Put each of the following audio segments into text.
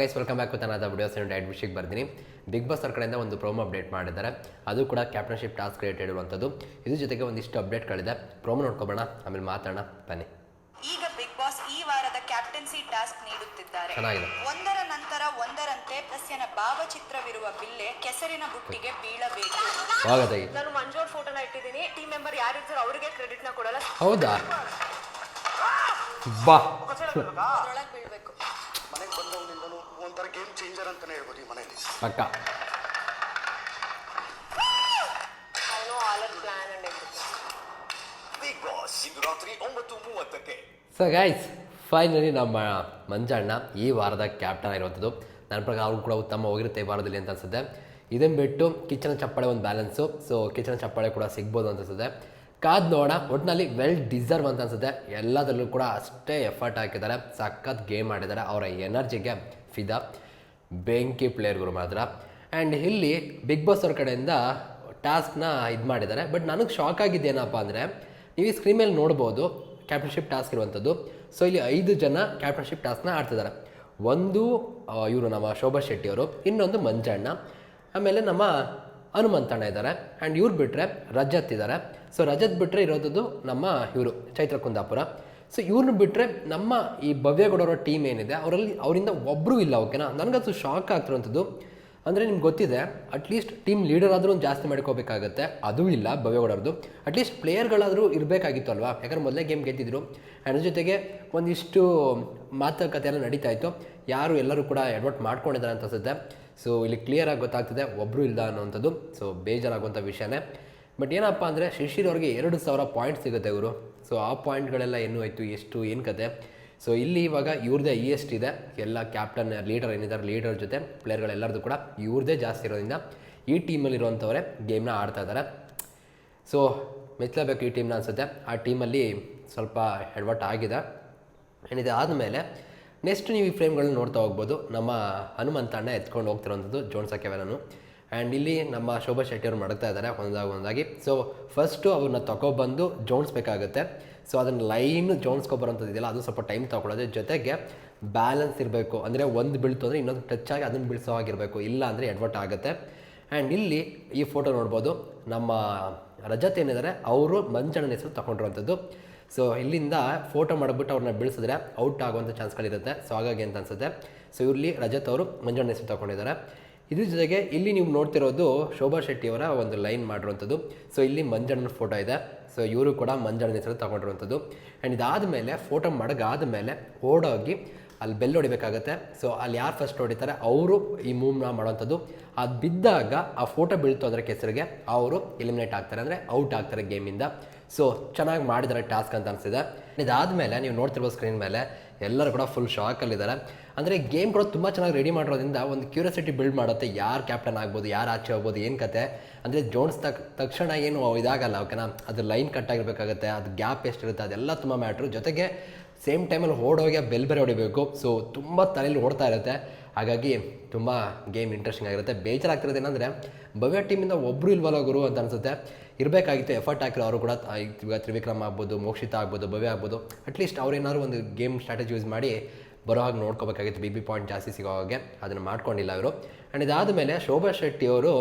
Guys welcome back with another videos diet ವಿಷಯಕ್ಕೆ ಬರ್ತೀನಿ. Big boss ಅವ್ರ ಕಡೆಯಿಂದ ಒಂದು ಪ್ರೋಮೋ ಅಪ್ಡೇಟ್ ಮಾಡಿದ್ದಾರೆ. ಅದು ಕೂಡ ಕ್ಯಾಪ್ಟನ್ಶಿಪ್ ಟಾಸ್ಕ್ ಕ್ರಿಯೇಟ್ ಇರುವಂಥದ್ದು ಇದ್ರ ಜೊತೆಗೆ ಒಂದಿಷ್ಟು ಅಪ್ಡೇಟ್ಗಳಿದೆ ಪ್ರೋಮೋ ನೋಡ್ಕೊಬೋಣ. ಆಮೇಲೆ ಮಾತಾಡೋಣ. ಬನ್ನಿ. ಈಗ ಬಿಗ್ ಬಾಸ್ ಈ ವಾರದ ಕ್ಯಾಪ್ಟನ್ಸಿ ಟಾಸ್ಕ್ ನೀಡುತ್ತಿದ್ದಾರೆ. ಚೆನ್ನಾಗಿದೆ. ಒಂದರ ನಂತರ ಒಂದರಂತೆ ಸಸ್ಯನ ಭಾವಚಿತ್ರವಿರುವ ಬಿಲ್ಲೆ ಕೆಸರಿನ ಬುಟ್ಟಿಗೆ ಬೀಳಬೇಕು. ನಾನು ಮಂಜೋರ್ ಫೋಟೋನ ಇಟ್ಟಿದ್ದೀನಿ. ಟೀಮ್ ಮೆಂಬರ್ ಯಾರಿದ್ರು ಅವರಿಗೆ ಕ್ರೆಡಿಟ್ನ ಕೊಡಲ್ಲ. ಹೌದಾ? ಬಾ. ಅದ್ರೊಳಗೆ ಬೀಳ್ಬೇಕು ಮನೆಗೆ ಬಂದವನಿಂದನೂ ಒಂಥರ ಗೇಮ್ ಚೇಂಜರ್ ಅಂತಾನೆ ಹೇಳ್ಬೋದು ಈ ಮನೆಯಲ್ಲಿ. ಪಕ್ಕ. I know all our plan and everything big boss ಇಂದು ರಾತ್ರಿ ಒಂಬತ್ತು ಮೂವತ್ತಕ್ಕೆ. ಸೊ ಗೈಸ್ ಫೈನಲಿ ನಮ್ಮ ಮಂಜಣ್ಣ ಈ ವಾರದ ಕ್ಯಾಪ್ಟನ್ ಆಗಿರುವಂಥದ್ದು. ನನ್ನ ಪ್ರಕಾರ ಅವ್ರು ಕೂಡ ಉತ್ತಮ ಹೋಗಿರುತ್ತೆ ಈ ವಾರದಲ್ಲಿ ಅಂತ ಅನ್ಸುತ್ತೆ. ಇದನ್ನು ಬಿಟ್ಟು ಕಿಚನ್ ಚಪ್ಪಾಳೆ ಒಂದು ಬ್ಯಾಲೆನ್ಸು ಸೊ ಕಿಚನ್ ಚಪ್ಪಾಳೆ ಕೂಡ ಸಿಗ್ಬೋದು ಅಂತ ಅನ್ಸುತ್ತೆ. ಕಾದ್ ನೋಡ ಒಟ್ಟಿನಲ್ಲಿ ವೆಲ್ ಡಿಸರ್ವ್ ಅಂತ ಅನ್ಸುತ್ತೆ. ಎಲ್ಲದರಲ್ಲೂ ಕೂಡ ಅಷ್ಟೇ ಎಫರ್ಟ್ ಹಾಕಿದ್ದಾರೆ. ಸಖತ್ ಗೇಮ್ ಆಡಿದ್ದಾರೆ. ಅವರ ಎನರ್ಜಿಗೆ ಫಿದಾ, ಬೆಂಕಿ ಪ್ಲೇಯರ್ಗಳು ಮಾತ್ರ. ಆ್ಯಂಡ್ ಇಲ್ಲಿ ಬಿಗ್ ಬಾಸ್ ಅವ್ರ ಕಡೆಯಿಂದ ಟಾಸ್ಕ್ನ ಇದು ಮಾಡಿದ್ದಾರೆ. ಬಟ್ ನನಗೆ ಶಾಕ್ ಆಗಿದ್ದೇನಪ್ಪ ಅಂದರೆ, ನೀವು ಈ ಸ್ಕ್ರೀನ್ ಮೇಲೆ ನೋಡ್ಬೋದು ಕ್ಯಾಪ್ಟನ್ಶಿಪ್ ಟಾಸ್ಕ್ ಇರುವಂಥದ್ದು. ಸೊ ಇಲ್ಲಿ ಐದು ಜನ ಕ್ಯಾಪ್ಟನ್ಶಿಪ್ ಟಾಸ್ಕ್ನ ಆಡ್ತಿದ್ದಾರೆ. ಒಂದು ಇವರು ನಮ್ಮ ಶೋಭಾ ಶೆಟ್ಟಿಯವರು ಇನ್ನೊಂದು ಮಂಜಣ್ಣ. ಆಮೇಲೆ ನಮ್ಮ ಹನುಮಂತಣ್ಣ ಇದ್ದಾರೆ. ಆ್ಯಂಡ್ ಇವ್ರು ಬಿಟ್ಟರೆ ರಜತ್ ಇದ್ದಾರೆ. ಸೊ ರಜತ್ ಬಿಟ್ಟರೆ ಇರೋದು ನಮ್ಮ ಇವರು, ಚೈತ್ರ ಕುಂದಾಪುರ. ಸೊ ಇವ್ರನ್ನ ಬಿಟ್ಟರೆ ನಮ್ಮ ಈ ಭವ್ಯಗೌಡರ ಟೀಮ್ ಏನಿದೆ, ಅವರಲ್ಲಿ ಅವರಿಂದ ಒಬ್ಬರೂ ಇಲ್ಲ ಓಕೆನಾ ನನಗದು ಶಾಕ್ ಆಗ್ತಿರೋಂಥದ್ದು. ಅಂದರೆ ನಿಮ್ಗೆ ಗೊತ್ತಿದೆ ಅಟ್ಲೀಸ್ಟ್ ಟೀಮ್ ಲೀಡರ್ ಆದರೂ ಒಂದು ಜಾಸ್ತಿ ಮಾಡ್ಕೋಬೇಕಾಗತ್ತೆ. ಅದೂ ಇಲ್ಲ ಭವ್ಯಗೌಡರದು ಅಟ್ಲೀಸ್ಟ್ ಪ್ಲೇಯರ್ಗಳಾದರೂ ಇರಬೇಕಾಗಿತ್ತು ಅಲ್ವಾ? ಯಾಕಂದ್ರೆ ಮೊದಲೇ ಗೇಮ್ ಗೆದ್ದಿದ್ರು. ಅದ್ರ ಜೊತೆಗೆ ಒಂದಿಷ್ಟು ಮಾತುಕತೆ ಎಲ್ಲ ನಡೀತಾ ಇತ್ತು. ಯಾರು ಎಲ್ಲರೂ ಕೂಡ ಎಡ್ವರ್ಟ್ ಮಾಡ್ಕೊಂಡಿದ್ದಾರೆ ಅಂತ ಅನ್ಸುತ್ತೆ. ಸೊ ಇಲ್ಲಿ ಕ್ಲಿಯರಾಗಿ ಗೊತ್ತಾಗ್ತಿದೆ ಒಬ್ಬರು ಇಲ್ಲ ಅನ್ನೋವಂಥದ್ದು ಸೊ ಬೇಜಾರಾಗುವಂಥ ವಿಷಯನೇ. ಬಟ್ ಏನಪ್ಪ ಅಂದರೆ ಶಿಶಿರ್ ಅವ್ರಿಗೆ ಎರಡು ಸಾವಿರ ಪಾಯಿಂಟ್ ಸಿಗುತ್ತೆ ಇವರು. ಸೊ ಆ ಪಾಯಿಂಟ್ಗಳೆಲ್ಲ ಏನು ಆಯಿತು ಎಷ್ಟು, ಏನು ಕತೆ? ಸೊ ಇಲ್ಲಿ ಇವಾಗ ಇವ್ರದ್ದೇ ಇ ಎಸ್ಟ್ ಇದೆ. ಎಲ್ಲ ಕ್ಯಾಪ್ಟನ್ ಲೀಡರ್ ಏನಿದ್ದಾರೆ ಲೀಡರ್ ಜೊತೆ ಪ್ಲೇಯರ್ಗಳೆಲ್ಲರದು ಕೂಡ ಇವ್ರದ್ದೇ ಜಾಸ್ತಿ ಇರೋದ್ರಿಂದ ಈ ಟೀಮಲ್ಲಿರುವಂಥವರೇ ಗೇಮ್ನ ಆಡ್ತಾ ಇದ್ದಾರೆ ಸೊ ಮೆಚ್ಚಲೇಬೇಕು ಈ ಟೀಮ್ನ ಅನಿಸುತ್ತೆ. ಆ ಟೀಮಲ್ಲಿ ಸ್ವಲ್ಪ ಎಡ್ವರ್ಟ್ ಆಗಿದೆ. ಏನಿದೆ, ಆದಮೇಲೆ ನೆಕ್ಸ್ಟ್ ನೀವು ಈ ಫ್ರೇಮ್ಗಳನ್ನ ನೋಡ್ತಾ ಹೋಗ್ಬೋದು. ನಮ್ಮ ಹನುಮಂತಣ್ಣ ಎತ್ಕೊಂಡು ಹೋಗ್ತಿರೋಂಥದ್ದು ಜೋನ್ಸ ಕೆವೆನನು ಆ್ಯಂಡ್ ಇಲ್ಲಿ ನಮ್ಮ ಶೋಭಾ ಶೆಟ್ಟಿ ಅವರು ಮಾಡ್ತಾ ಇದ್ದಾರೆ, ಒಂದಾಗ ಒಂದಾಗಿ. ಸೊ ಫಸ್ಟು ಅವ್ರನ್ನ ತಗೊಬಂದು ಜೋಡಿಸ್ಬೇಕಾಗುತ್ತೆ ಸೊ ಅದನ್ನು ಲೈನ್ ಇದೆಯಲ್ಲ ಅದು ಸ್ವಲ್ಪ ಟೈಮ್ ತಗೊಳ್ಳೋದು ಜೊತೆಗೆ ಬ್ಯಾಲೆನ್ಸ್ ಇರಬೇಕು. ಅಂದರೆ ಒಂದು ಬೀಳ್ತು ಅಂದರೆ ಇನ್ನೊಂದು ಟಚ್ ಆಗಿ ಅದನ್ನು ಬೀಳ್ಸೋ ಆಗಿರಬೇಕು ಇಲ್ಲ ಅಂದರೆ ಎಡ್ವರ್ಟ್ ಆಗುತ್ತೆ. ಆ್ಯಂಡ್ ಇಲ್ಲಿ ಈ ಫೋಟೋ ನೋಡ್ಬೋದು, ನಮ್ಮ ರಜತ್ ಏನಿದ್ದಾರೆ, ಅವರು ಮಂಜಣ್ಣನ ಹೆಸರು ತಗೊಂಡಿರುವಂಥದ್ದು ಸೊ ಇಲ್ಲಿಂದ ಫೋಟೋ ಮಾಡಿಬಿಟ್ಟು ಅವ್ರನ್ನ ಬೀಳಿಸಿದ್ರೆ ಔಟ್ ಆಗುವಂಥ ಚಾನ್ಸ್ಗಳಿರುತ್ತೆ ಸೊ ಹಾಗಾಗಿ ಅಂತ ಅನ್ಸುತ್ತೆ. ಸೊ ಇಲ್ಲಿ ರಜತ್ ಅವರು ಮಂಜಣ್ಣ ಹೆಸರು ತಗೊಂಡಿದ್ದಾರೆ. ಇದ್ರ ಜೊತೆಗೆ ಇಲ್ಲಿ ನೀವು ನೋಡ್ತಿರೋದು ಶೋಭಾ ಶೆಟ್ಟಿಯವರ ಒಂದು ಲೈನ್ ಮಾಡಿರುವಂಥದ್ದು. ಸೊ ಇಲ್ಲಿ ಮಂಜಣ್ಣನ ಫೋಟೋ ಇದೆ. ಸೊ ಇವರು ಕೂಡ ಮಂಜಣ್ಣ ಹೆಸರು ತೊಗೊಂಡಿರುವಂಥದ್ದು. ಆ್ಯಂಡ್ ಇದಾದ ಮೇಲೆ ಫೋಟೋ ಮಡಗಾದ ಮೇಲೆ, ಓಡೋಗಿ ಅಲ್ಲಿ ಬೆಲ್ ಹೊಡಿಬೇಕಾಗತ್ತೆ. ಸೊ ಅಲ್ಲಿ ಯಾರು ಫಸ್ಟ್ ಹೊಡಿತಾರೆ? ಅವರು ಈ ಮೂವ್ನ ಮಾಡೋವಂಥದ್ದು. ಅದು ಬಿದ್ದಾಗ ಆ ಫೋಟೋ ಬೀಳ್ತು ಅದರ ಕೆಸರಿಗೆ ಅವರು ಎಲಿಮಿನೇಟ್ ಆಗ್ತಾರೆ ಅಂದರೆ ಔಟ್ ಆಗ್ತಾರೆ ಗೇಮಿಂದ ಸೊ ಚೆನ್ನಾಗಿ ಮಾಡಿದ್ದಾರೆ ಟಾಸ್ಕ್ ಅಂತ ಅನಿಸಿದೆ ಇದಾದಮೇಲೆ ನೀವು ನೋಡ್ತಿರ್ಬೋದು ಸ್ಕ್ರೀನ್ ಮೇಲೆ ಎಲ್ಲರೂ ಕೂಡ ಫುಲ್ ಶಾಕಲ್ಲಿದ್ದಾರೆ ಅಂದರೆ ಗೇಮ್ ಕೂಡ ತುಂಬ ಚೆನ್ನಾಗಿ ರೆಡಿ ಮಾಡಿರೋದ್ರಿಂದ ಒಂದು ಕ್ಯೂರಿಯಾಸಿಟಿ ಬಿಲ್ಡ್ ಮಾಡುತ್ತೆ. ಯಾರು ಕ್ಯಾಪ್ಟನ್ ಆಗ್ಬೋದು, ಯಾರು ಆಚೆ ಹೋಗ್ಬೋದು, ಏನು ಕತೆ? ಅಂದರೆ ಜೋನ್ಸ್ ತಕ್, ತಕ್ಷಣ ಏನು ಇದಾಗಲ್ಲ ಓಕೆನಾ ಅದು ಲೈನ್ ಕಟ್ ಆಗಿರಬೇಕಾಗುತ್ತೆ, ಅದು ಗ್ಯಾಪ್ ಎಷ್ಟಿರುತ್ತೆ, ಅದೆಲ್ಲ ತುಂಬ ಮ್ಯಾಟ್ರು ಜೊತೆಗೆ ಸೇಮ್ ಟೈಮಲ್ಲಿ ಓಡೋಗಿ ಬೆಲ್ ಬೇರೆ ಹೊಡಿಬೇಕು. ಸೊ ತುಂಬ ತಲೆಯಲ್ಲಿ ಓಡ್ತಾ ಇರುತ್ತೆ. ಹಾಗಾಗಿ ತುಂಬ ಗೇಮ್ ಇಂಟ್ರೆಸ್ಟಿಂಗ್ ಆಗಿರುತ್ತೆ. ಬೇಜಾರಾಗ್ತಿರೋದು ಏನಂದರೆ ಭವ್ಯ ಟೀಮಿಂದ ಒಬ್ಬರು ಇಲ್ವಲ್ಲ ಗುರು ಅಂತ ಅನಿಸುತ್ತೆ. ಇರಬೇಕಾಗಿತ್ತು ಎಫರ್ಟ್ ಹಾಕಿರೋ ಅವರು ಕೂಡ ಇವಾಗ ತ್ರಿವಿಕ್ರಮ್ ಆಗ್ಬೋದು, ಮೋಕ್ಷಿತ ಆಗ್ಬೋದು, ಭವ್ಯ ಆಗ್ಬೋದು ಅಟ್ಲೀಸ್ಟ್ ಅವ್ರೇನಾದ್ರು ಒಂದು ಗೇಮ್ ಸ್ಟ್ರಾಟಜಿ ಯೂಸ್ ಮಾಡಿ ಬರೋ ಹಾಗೆ ನೋಡ್ಕೋಬೇಕಾಗಿತ್ತು. ಬಿ ಬಿ ಪಾಯಿಂಟ್ ಜಾಸ್ತಿ ಸಿಗೋ ಹಾಗೆ. ಅದನ್ನು ಮಾಡ್ಕೊಂಡಿಲ್ಲ ಅವರು ಆ್ಯಂಡ್ ಇದಾದ ಮೇಲೆ ಶೋಭಾ ಶೆಟ್ಟಿ ಅವರು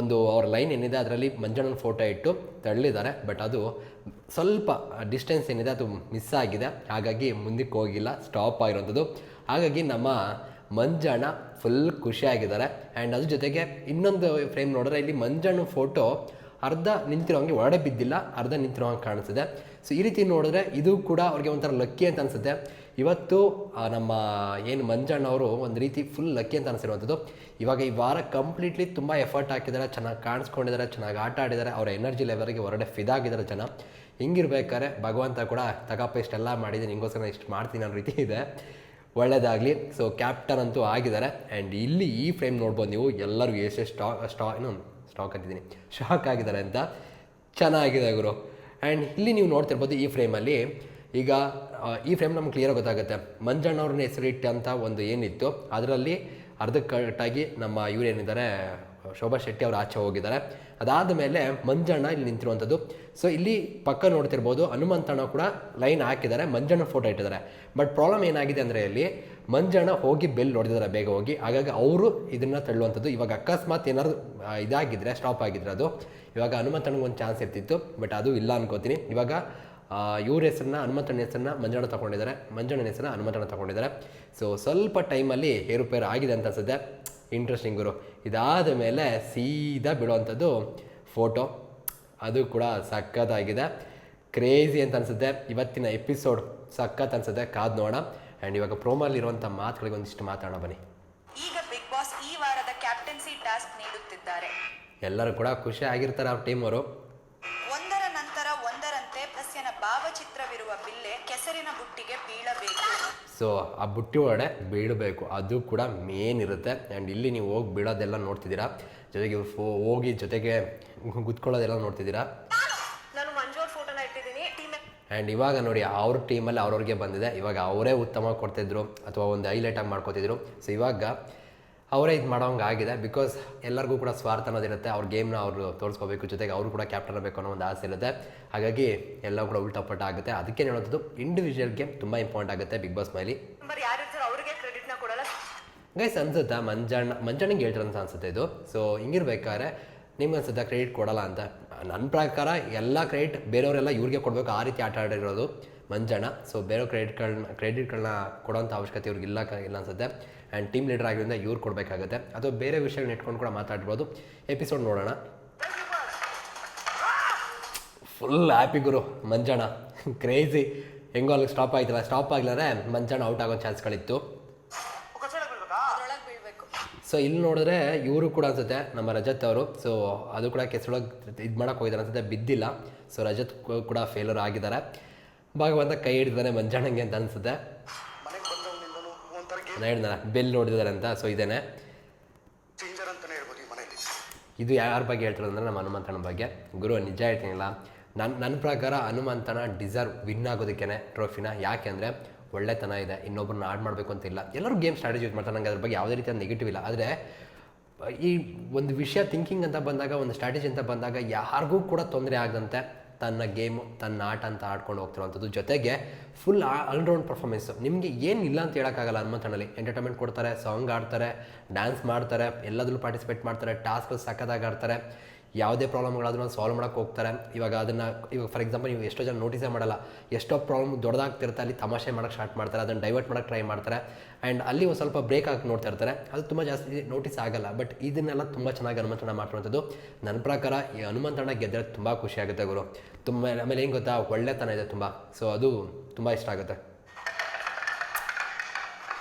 ಒಂದು ಅವ್ರ ಲೈನ್ ಏನಿದೆ, ಅದರಲ್ಲಿ ಮಂಜಣ್ಣನ ಫೋಟೋ ಇಟ್ಟು ತಳ್ಳಿದ್ದಾರೆ. ಬಟ್ ಅದು ಸ್ವಲ್ಪ ಡಿಸ್ಟೆನ್ಸ್ ಏನಿದೆ, ಅದು ಮಿಸ್ ಆಗಿದೆ. ಹಾಗಾಗಿ ಮುಂದಕ್ಕೆ ಹೋಗಿಲ್ಲ ಸ್ಟಾಪ್ ಆಗಿರೋಂಥದ್ದು. ಹಾಗಾಗಿ ನಮ್ಮ ಮಂಜಣ್ಣ ಫುಲ್ ಖುಷಿಯಾಗಿದ್ದಾರೆ. ಆ್ಯಂಡ್ ಅದ್ರ ಜೊತೆಗೆ ಇನ್ನೊಂದು ಫ್ರೇಮ್ ನೋಡಿದ್ರೆ ಇಲ್ಲಿ ಮಂಜಣ್ಣ ಫೋಟೋ ಅರ್ಧ ನಿಂತಿರೋ ಹಂಗೆ ಒಳಗಡೆ ಬಿದ್ದಿಲ್ಲ, ಅರ್ಧ ನಿಂತಿರೋ ಹಂಗೆ ಕಾಣಿಸ್ತಿದೆ. ಸೊ ಈ ರೀತಿ ನೋಡಿದ್ರೆ ಇದು ಕೂಡ ಅವ್ರಿಗೆ ಒಂಥರ ಲಕ್ಕಿ ಅಂತ ಅನಿಸುತ್ತೆ. ಇವತ್ತು ನಮ್ಮ ಏನು ಮಂಜಣ್ಣ ಅವರು ಒಂದು ರೀತಿ ಫುಲ್ ಲಕ್ಕಿ ಅಂತ ಅನಿಸಿರುವಂಥದ್ದು. ಇವಾಗ ಈ ವಾರ ಕಂಪ್ಲೀಟ್ಲಿ ತುಂಬ ಎಫರ್ಟ್ ಹಾಕಿದ್ದಾರೆ, ಚೆನ್ನಾಗಿ ಕಾಣಿಸ್ಕೊಂಡಿದ್ದಾರೆ, ಚೆನ್ನಾಗಿ ಆಟ ಆಡಿದ್ದಾರೆ. ಅವರ ಎನರ್ಜಿ ಲೆವೆಲ್ಗೆ ಹೊರಡೆ ಫಿದಾಗಿದ್ದಾರೆ ಜನ. ಹಿಂಗಿರ್ಬೇಕಾದ್ರೆ ಭಗವಂತ ಕೂಡ ತಗಪ್ಪ ಇಷ್ಟೆಲ್ಲ ಮಾಡಿದ್ದೀನಿ ನಿಂಗೋಸ್ಕರ ಇಷ್ಟು ಮಾಡ್ತೀನಿ ಅನ್ನೋ ರೀತಿ ಇದೆ. ಒಳ್ಳೇದಾಗಲಿ. ಸೊ ಕ್ಯಾಪ್ಟನ್ ಅಂತೂ ಆಗಿದ್ದಾರೆ. ಆ್ಯಂಡ್ ಇಲ್ಲಿ ಈ ಫ್ರೇಮ್ ನೋಡ್ಬೋದು ನೀವು. ಎಲ್ಲರೂ ಎಷ್ಟೇ ಸ್ಟಾಕ್ ಸ್ಟಾ ಏನು ಸ್ಟಾಕ್ ಅಂತಿದ್ದೀನಿ. ಶಾಕ್ ಆಗಿದ್ದಾರೆ ಅಂತ. ಚೆನ್ನಾಗಿದೆ ಗುರು. ಆ್ಯಂಡ್ ಇಲ್ಲಿ ನೀವು ನೋಡ್ತಿರ್ಬೋದು ಈ ಫ್ರೇಮಲ್ಲಿ ಈಗ ಈ ಫ್ರೇಮ್ ನಮ್ಗೆ ಕ್ಲಿಯರ್ ಗೊತ್ತಾಗುತ್ತೆ. ಮಂಜಣ್ಣ ಅವ್ರನ್ನ ಹೆಸರಿಟ್ಟಂಥ ಒಂದು ಏನಿತ್ತು. ಅದರಲ್ಲಿ ಅರ್ಧಕ್ಕಟ್ಟಾಗಿ ನಮ್ಮ ಇವರೇನಿದ್ದಾರೆ ಶೋಭಾ ಶೆಟ್ಟಿ ಅವರು ಆಚೆ ಹೋಗಿದ್ದಾರೆ. ಅದಾದ ಮೇಲೆ ಮಂಜಣ್ಣ ಇಲ್ಲಿ ನಿಂತಿರುವಂಥದ್ದು. ಸೊ ಇಲ್ಲಿ ಪಕ್ಕ ನೋಡ್ತಿರ್ಬೋದು ಹನುಮಂತಣ್ಣ ಕೂಡ ಲೈನ್ ಹಾಕಿದ್ದಾರೆ, ಮಂಜಣ್ಣ ಫೋಟೋ ಇಟ್ಟಿದ್ದಾರೆ. ಬಟ್ ಪ್ರಾಬ್ಲಮ್ ಏನಾಗಿದೆ ಅಂದರೆ ಇಲ್ಲಿ ಮಂಜಣ್ಣ ಹೋಗಿ ಬೆಲ್ ಹೊಡೆದಿದ್ದಾರೆ ಬೇಗ ಹೋಗಿ. ಹಾಗಾಗಿ ಅವರು ಇದನ್ನು ತಳ್ಳುವಂಥದ್ದು. ಇವಾಗ ಅಕಸ್ಮಾತ್ ಏನಾದ್ರು ಇದಾಗಿದ್ದರೆ ಸ್ಟಾಪ್ ಆಗಿದ್ರೆ ಅದು. ಇವಾಗ ಹನುಮಂತಣ್ಣಗೆ ಒಂದು ಚಾನ್ಸ್ ಇರ್ತಿತ್ತು ಬಟ್ ಅದು ಇಲ್ಲ ಅನ್ಕೋತೀನಿ. ಇವಾಗ ಇವ್ರ ಹೆಸರನ್ನ ಹನುಮಂತಣ್ಣ ಹೆಸರನ್ನ ಮಂಜಣ್ಣ ತಗೊಂಡಿದ್ದಾರೆ. ಮಂಜಣ್ಣನ ಹೆಸರನ್ನ ಹನುಮಂತಣ್ಣ ತಗೊಂಡಿದ್ದಾರೆ. ಸೊ ಸ್ವಲ್ಪ ಟೈಮಲ್ಲಿ ಏರುಪೇರು ಆಗಿದೆ ಅಂತ ಅನ್ಸುತ್ತೆ. ಇಂಟ್ರೆಸ್ಟಿಂಗ್ ಗುರು. ಇದಾದ ಮೇಲೆ ಸೀದಾ ಬಿಡುವಂಥದ್ದು ಫೋಟೋ ಅದು ಕೂಡ ಸಖತ್ತಾಗಿದೆ. ಕ್ರೇಜಿ ಅಂತ ಅನಿಸುತ್ತೆ. ಇವತ್ತಿನ ಎಪಿಸೋಡ್ ಸಖತ್ ಅನಿಸುತ್ತೆ. ಕಾದ್ ನೋಡೋಣ. ಆ್ಯಂಡ್ ಇವಾಗ ಪ್ರೋಮಲ್ಲಿರುವಂಥ ಮಾತುಗಳಿಗೆ ಒಂದಿಷ್ಟು ಮಾತಾಡೋಣ ಬನ್ನಿ. ಈಗ ಬಿಗ್ ಬಾಸ್ ಈ ವಾರದ ಕ್ಯಾಪ್ಟನ್ಸಿ ಟಾಸ್ಕ್ ನೀಡುತ್ತಿದ್ದಾರೆ. ಎಲ್ಲರೂ ಕೂಡ ಖುಷಿ ಆಗಿರ್ತಾರೆ ಅವ್ರ ಟೀಮ್ ಅವರು ಒಂದರ ನಂತರ ಒಂದರಂತೆ ಸದಸ್ಯನ ಭಾವಚಿತ್ರವಿರುವ ಬಿಲ್ಲೆ ಕೆಸರಿನ ಬುಟ್ಟಿಗೆ ಬೀಳಬೇಕು. ಸೊ ಆ ಬುಟ್ಟಿ ಒಳಗಡೆ ಬೀಳಬೇಕು. ಅದು ಕೂಡ ಮೇನ್ ಇರುತ್ತೆ. ಆ್ಯಂಡ್ ಇಲ್ಲಿ ನೀವು ಹೋಗಿ ಬೀಳೋದೆಲ್ಲ ನೋಡ್ತಿದ್ದೀರಾ? ಜೊತೆಗೆ ಫೋ ಹೋಗಿ ಜೊತೆಗೆ ಕುತ್ಕೊಳ್ಳೋದೆಲ್ಲ ನೋಡ್ತಿದ್ದೀರಾ? ನಾನು ಮಂಜೂರ್ ಫೋಟೋನ ಇಟ್ಟಿದ್ದೀನಿ. ಆ್ಯಂಡ್ ಇವಾಗ ನೋಡಿ ಅವ್ರ ಟೀಮಲ್ಲಿ ಅವ್ರವ್ರಿಗೆ ಬಂದಿದೆ. ಇವಾಗ ಅವರೇ ಉತ್ತಮ ಕೊಡ್ತಿದ್ರು. ಅಥವಾ ಒಂದು ಹೈಲೈಟಾಗಿ ಮಾಡ್ಕೋತಿದ್ರು. ಸೊ ಇವಾಗ ಅವರೇ ಇದು ಮಾಡೋಂಗೆ ಆಗಿದೆ ಬಿಕಾಸ್ ಎಲ್ಲರಿಗೂ ಕೂಡ ಸ್ವಾರ್ಥ ಅನ್ನೋದಿರುತ್ತೆ ಅವ್ರ ಗೇಮ್ನ ಅವರು ತೋರಿಸ್ಕೋಬೇಕು ಜೊತೆಗೆ ಅವರು ಕೂಡ ಕ್ಯಾಪ್ಟನ್ ಆಗಬೇಕು ಅನ್ನೋ ಒಂದು ಆಸೆ ಇರುತ್ತೆ. ಹಾಗಾಗಿ ಎಲ್ಲ ಕೂಡ ಉಲ್ಟಾಪಟ್ಟ ಆಗುತ್ತೆ. ಅದಕ್ಕೆ ಹೇಳೋದು ಇಂಡಿವಿಜುವಲ್ ಗೇಮ್ ತುಂಬ ಇಂಪಾರ್ಟೆಂಟ್ ಆಗುತ್ತೆ ಬಿಗ್ ಬಾಸ್ ಮೈಲಿ ಗೈಸ್ ಅನ್ಸುತ್ತಾ? ಮಂಜಣ್ಣ ಮಂಜಣ್ಣಗೆ ಹೇಳ್ತಾರೆ ಅಂತ ಅನ್ಸುತ್ತೆ ಇದು. ಸೊ ಹಿಂಗಿರ್ಬೇಕಾದ್ರೆ ನಿಮ್ಗೆ ಅನ್ಸುತ್ತೆ ಕ್ರೆಡಿಟ್ ಕೊಡಲ್ಲ ಅಂತ? ನನ್ನ ಪ್ರಕಾರ ಎಲ್ಲ ಕ್ರೆಡಿಟ್ ಬೇರೆಯವರೆಲ್ಲ ಇವ್ರಿಗೆ ಕೊಡಬೇಕು ಆ ರೀತಿ ಆಟ ಆಡಿರೋದು. ಮಂಜಣ್ಣ. ಸೊ ಬೇರೆ ಕ್ರೆಡಿಟ್ಗಳನ್ನ ಕ್ರೆಡಿಟ್ಗಳನ್ನ ಕೊಡೋಂಥ ಅವಶ್ಯಕತೆ ಇವ್ರಿಗೆ ಇಲ್ಲ ಇಲ್ಲ ಅನ್ಸುತ್ತೆ. ಆ್ಯಂಡ್ ಟೀಮ್ ಲೀಡರ್ ಆಗಿರೋದ್ರಿಂದ ಇವ್ರು ಕೊಡಬೇಕಾಗುತ್ತೆ. ಅಥವಾ ಬೇರೆ ವಿಷಯಗಳನ್ನ ಇಟ್ಕೊಂಡು ಕೂಡ ಮಾತಾಡ್ಬೋದು. ಎಪಿಸೋಡ್ ನೋಡೋಣ. ಫುಲ್ ಹ್ಯಾಪಿ ಗುರು ಮಂಜಣ ಕ್ರೇಜಿ ಹೆಂಗೋ ಅಲ್ಲಿಗೆ ಸ್ಟಾಪ್ ಆಯ್ತಲ್ಲ. ಸ್ಟಾಪ್ ಆಗಿಲ್ಲಾರೆ ಮಂಜಣ್ಣ ಔಟ್ ಆಗೋ ಚಾನ್ಸ್ಗಳಿತ್ತು. ಸೊ ಇಲ್ಲಿ ನೋಡಿದ್ರೆ ಇವರು ಕೂಡ ಅನ್ಸುತ್ತೆ ನಮ್ಮ ರಜತ್ ಅವರು. ಸೊ ಅದು ಕೂಡ ಕೆಸರೊಳಗೆ ಇದು ಮಾಡೋಕೆ ಹೋಗಿದ್ದಾರೆ ಅನ್ಸುತ್ತೆ. ಬಿದ್ದಿಲ್ಲ. ಸೊ ರಜತ್ ಕೂಡ ಫೇಲರ್ ಆಗಿದ್ದಾರೆ. ಭಾಗವಂತ ಕೈ ಹಿಡಿದಾನೆ ಮಂಜಾಣಂಗೆ ಅಂತ ಅನ್ಸುತ್ತೆ. ಬೆಲ್ ನೋಡಿದಾರೆ ಅಂತ, ಸೊ ಇದೇನೆ. ಇದು ಯಾರ ಬಗ್ಗೆ ಹೇಳ್ತಾರೆ ಅಂದರೆ ನಮ್ಮ ಹನುಮಂತನ ಬಗ್ಗೆ. ಗುರು, ನಿಜ ಹೇಳ್ತೀನಿಲ್ಲ ನನ್ನ ನನ್ನ ಪ್ರಕಾರ ಹನುಮಂತನ ಡಿಸರ್ವ್ ವಿನ್ ಆಗೋದಕ್ಕೇನೆ ಟ್ರೋಫಿನ. ಯಾಕೆ ಅಂದರೆ ಒಳ್ಳೆತನ ಇದೆ ಇನ್ನೊಬ್ಬರನ್ನ ಆಡ್ ಮಾಡಬೇಕು ಅಂತ ಇಲ್ಲ. ಎಲ್ಲರೂ ಗೇಮ್ ಸ್ಟ್ರಾಟಜಿ ಯೂಸ್ ಮಾಡ್ತಾರೆ ನನಗೆ ಅದ್ರ ಬಗ್ಗೆ ಯಾವುದೇ ರೀತಿಯ ನೆಗೆಟಿವ್ ಇಲ್ಲ. ಆದರೆ, ಈ ಒಂದು ವಿಷಯ ಥಿಂಕಿಂಗ್ ಅಂತ ಬಂದಾಗ, ಒಂದು ಸ್ಟ್ರಾಟಜಿ ಅಂತ ಬಂದಾಗ ಯಾರಿಗೂ ಕೂಡ ತೊಂದರೆ ಆಗದಂತೆ ತನ್ನ ಗೇಮು, ತನ್ನ ಆಟ ಅಂತ ಆಡ್ಕೊಂಡು ಹೋಗ್ತಿರುವಂಥದ್ದು. ಜೊತೆಗೆ ಫುಲ್ ಆಲ್ರೌಂಡ್ ಪರ್ಫಾರ್ಮೆನ್ಸು ನಿಮಗೆ ಏನು ಇಲ್ಲ ಅಂತ ಹೇಳೋಕ್ಕಾಗಲ್ಲ ಹನುಮಂತನಲ್ಲಿ ಎಂಟರ್ಟೈನ್ಮೆಂಟ್ ಕೊಡ್ತಾರೆ ಸಾಂಗ್ ಆಡ್ತಾರೆ ಡ್ಯಾನ್ಸ್ ಮಾಡ್ತಾರೆ, ಎಲ್ಲದರಲ್ಲೂ ಪಾರ್ಟಿಸಿಪೇಟ್ ಮಾಡ್ತಾರೆ ಟಾಸ್ಕ್ ಸಕ್ಕತ್ತಾಗಿ ಆಡ್ತಾರೆ. ಯಾವುದೇ ಪ್ರಾಬ್ಲಮ್ಗಳಾದ್ರೂ ಸಾಲ್ವ್ ಮಾಡೋಕ್ಕೆ ಹೋಗ್ತಾರೆ. ಇವಾಗ ಅದನ್ನು, ಇವಾಗ ಫಾರ್ ಎಕ್ಸಾಂಪಲ್ ನೀವು ಎಷ್ಟೋ ಜನ ನೋಟಿಸೇ ಮಾಡಲ್ಲ. ಎಷ್ಟೋ ಪ್ರಾಬ್ಲಮ್ ದೊಡ್ಡದಾಗ್ತಿರುತ್ತೆ ಅಲ್ಲಿ ತಮಾಷೆ ಮಾಡೋಕ್ಕೆ ಸ್ಟಾರ್ಟ್ ಮಾಡ್ತಾರೆ, ಅದನ್ನು ಡೈವರ್ಟ್ ಮಾಡೋಕ್ಕೆ ಟ್ರೈ ಮಾಡ್ತಾರೆ. ಆ್ಯಂಡ್ ಅಲ್ಲಿ ಒಂದು ಸ್ವಲ್ಪ ಬ್ರೇಕ್ ಹಾಕಿ ನೋಡ್ತಾ ಇರ್ತಾರೆ. ಅದು ತುಂಬ ಜಾಸ್ತಿ ನೋಟಿಸ್ ಆಗಲ್ಲ. ಬಟ್ ಇದನ್ನೆಲ್ಲ ತುಂಬ ಚೆನ್ನಾಗಿ ಹನುಮಂತಣ್ಣ ಮಾಡುವಂಥದ್ದು ನನ್ನ ಪ್ರಕಾರ ಈ ಹನುಮಂತಣ್ಣ ಗೆದ್ದರೆ ತುಂಬ ಖುಷಿ ಆಗುತ್ತೆ ಗುರು. ತುಂಬ, ಆಮೇಲೆ ಏನು ಗೊತ್ತಾ? ಒಳ್ಳೆತನ ಇದೆ ತುಂಬ. ಸೊ ಅದು ತುಂಬ ಇಷ್ಟ ಆಗುತ್ತೆ.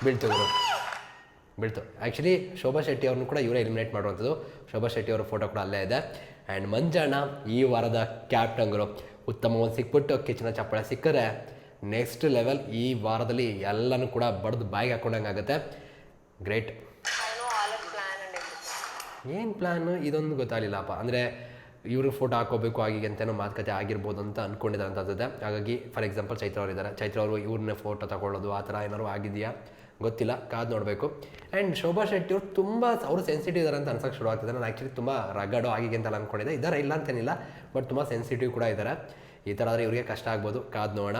ಬೀಳ್ತು ಗುರು. ಬೀಳ್ತು. ಆ್ಯಕ್ಚುಲಿ ಶೋಭಾ ಶೆಟ್ಟಿ ಅವ್ರನ್ನ ಕೂಡ ಇವರೇ ಎಲಿಮಿನೇಟ್ ಮಾಡುವಂಥದ್ದು. ಶೋಭಾ ಶೆಟ್ಟಿ ಅವರ ಫೋಟೋ ಕೂಡ ಅಲ್ಲೇ ಇದೆ. ಆ್ಯಂಡ್ ಮಂಜಣ್ಣ ಈ ವಾರದ ಕ್ಯಾಪ್ಟನ್ಗಳು ಉತ್ತಮ ಒಂದು ಸಿಕ್ಬಿಟ್ಟು ಕಿಚನ ಚಪ್ಪಳ ಸಿಕ್ಕರೆ ನೆಕ್ಸ್ಟ್ ಲೆವೆಲ್ ಈ ವಾರದಲ್ಲಿ ಎಲ್ಲನೂ ಕೂಡ ಬಡ್ದು ಬಾಯಿಗೆ ಹಾಕೊಂಡಂಗೆ ಆಗುತ್ತೆ. ಗ್ರೇಟ್ ಏನು ಪ್ಲ್ಯಾನು ಇದೊಂದು ಗೊತ್ತಾಗಲಿಲ್ಲಪ್ಪ. ಅಂದರೆ ಇವರು ಫೋಟೋ ಹಾಕೋಬೇಕು ಆಗಿಗೆ ಅಂತೇನೋ ಮಾತುಕತೆ ಆಗಿರ್ಬೋದು ಅಂತ ಅಂದ್ಕೊಂಡಿದ್ದಾರೆ ಅಂತ ಅನ್ಸುತ್ತೆ. ಹಾಗಾಗಿ ಫಾರ್ ಎಕ್ಸಾಂಪಲ್ ಚೈತ್ರ ಅವರು ಇದ್ದಾರೆ ಚೈತ್ರ ಅವರು ಇವ್ರನ್ನೇ ಫೋಟೋ ತಗೊಳ್ಳೋದು, ಆ ಥರ ಏನಾದ್ರು ಆಗಿದೆಯಾ? ಗೊತ್ತಿಲ್ಲ ಕಾದು ನೋಡಬೇಕು. ಆ್ಯಂಡ್ ಶೋಭಾ ಶೆಟ್ಟಿ ಅವರು ತುಂಬ ಅವರು ಸೆನ್ಸಿಟಿವ್ ಇದ್ದಾರೆ ಅಂತ ಅನ್ಸೋಕೆ ಶುರು ಆಗ್ತದೆ. ನಾನು ಆ್ಯಕ್ಚುಲಿ ತುಂಬ ರಗಡೋ ಆಗಿಗೆ ಅಂತ ಅಂದ್ಕೊಂಡಿದ್ದೆ ಇದ್ದಾರೆ ಇಲ್ಲ ಅಂತೇನಿಲ್ಲ ಬಟ್ ತುಂಬ ಸೆನ್ಸಿಟಿವ್ ಕೂಡ ಇದ್ದಾರೆ ಈ ಥರ ಆದರೆ ಇವರಿಗೆ ಕಷ್ಟ ಆಗ್ಬೋದು. ಕಾದು ನೋಡೋಣ.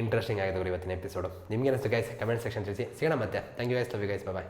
ಇಂಟ್ರೆಸ್ಟಿಂಗ್ ಆಗಿದೆ ಇವತ್ತಿನ ಎಪಿಸೋಡು ನಿಮಗೆ ಅನಿಸ್ತು ಗೈಸ್ ಕಮೆಂಟ್ ಸೆಕ್ಷನ್ ತಿಳಿಸಿ. ಸಿಗೋಣ ಮತ್ತೆ. Thank you guys love you guys bye